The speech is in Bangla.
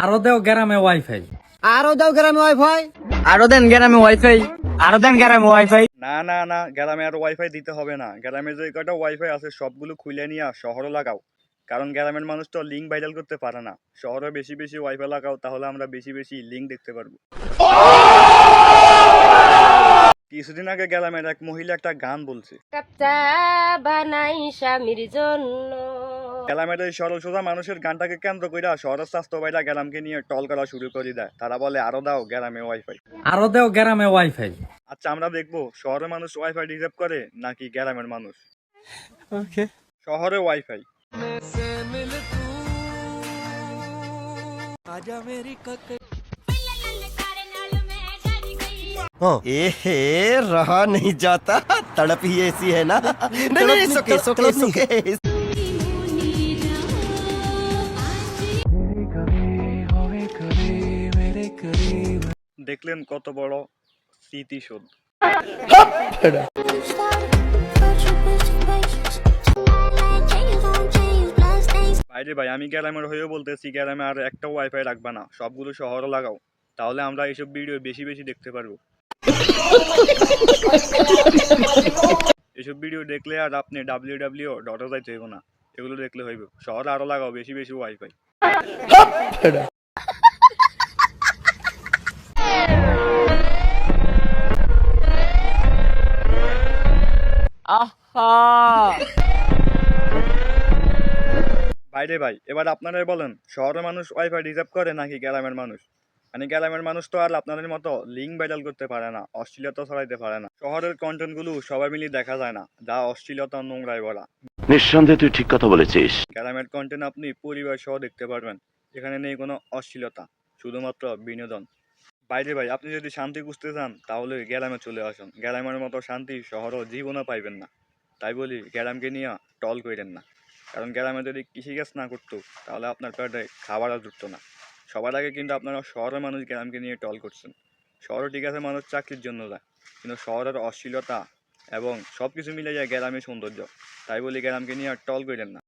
আরও দেও গ্রামে ওয়াইফাই আরও দাও গ্রামে ওয়াইফাই আরও দেন গ্রামে ওয়াইফাই আরও দেন গ্রামে ওয়াইফাই না না না গ্রামে আর ওয়াইফাই দিতে হবে না। গ্রামে যে কটা ওয়াইফাই আছে সবগুলো খুলে নিয়ে শহরে লাগাও। কারণ গ্রামের মানুষ তো লিঙ্ক ভাইরাল করতে পারে না। শহরে বেশি বেশি ওয়াইফাই লাগাও তাহলে আমরা বেশি বেশি লিঙ্ক দেখতে পারব। কিছুদিন আগে গ্রামের এক মহিলা একটা গান বলছে। বানাই স্বামীর জন্য। গ্রামের এই সরল সোজা মানুষের গানটাকে কেন্দ্র করে শহরের স্বাস্থ্য ভাইরা গ্রামকে নিয়ে টল করা শুরু করে দেয় তারা বলে আরো দাও গ্রামে ওয়াইফাই আরো দেও গ্রামে ওয়াইফাই আচ্ছা আমরা দেখবো শহরের মানুষ ওয়াইফাই রিজার্ভ করে নাকি গ্রামের মানুষ শহরে ওয়াইফাই ए रहा नहीं जाता तड़प ही ऐसी है ना नहीं नहीं सुके सुके सुके দেখলেন কত বড় স্মৃতিশোধ বাইরে ভাই, আমি গ্রামের হয়েও বলতেছি গ্রামে আর একটা ওয়াইফাই রাখবা না, সবগুলো শহরে লাগাও, তাহলে আমরা এইসব ভিডিও বেশি বেশি দেখতে পারব। এসব ভিডিও দেখলে আর আপনি ডাব্লিউ ডাব্লিউ ডটে যাইতে হইব না, এগুলো দেখলে হইব, শহরে আরও লাগাও, বেশি বেশি ওয়াইফাই আহা। বাইরে ভাই এবার আপনারাই বলেন শহরের মানুষ ওয়াইফাই রিজার্ভ করে নাকি গ্রামের মানুষ? মানে গ্রামের মানুষ তো আর আপনাদের মতো লিঙ্ক ভাইরাল করতে পারে না অশ্লীলতা ছড়াইতে পারে না। শহরের কন্টেন্টগুলো সবাই মিলে দেখা যায় না যা অশ্লীলতা ও নোংরায় ভরা নিঃসন্দেহে তুই ঠিক কথা বলেছিস। গ্রামের কন্টেন্ট আপনি পরিবার সহ দেখতে পারবেন এখানে নেই কোনো অশ্লীলতা শুধুমাত্র বিনোদন। বাইরে ভাই, আপনি যদি শান্তি খুঁজতে চান, তাহলে গ্রামে চলে আসুন। গ্রামের মতো শান্তি শহরও জীবনও পাইবেন না। তাই বলি গ্রামকে নিয়ে টল করেন না। কারণ গ্রামে যদি কৃষিকাজ না করতো, তাহলে আপনার পেটে খাবারও জুটতো না। সবার আগে কিন্তু আপনারা শহরের মানুষ গ্রামকে নিয়ে টল করছেন। শহরে ঠিক আছে মানুষ চাকরির জন্য যায়, কিন্তু শহরের অশ্লীলতা এবং সব কিছু মিলে যায় গ্রামের সৌন্দর্য। তাই বলি গ্রামকে নিয়ে টল করেন না।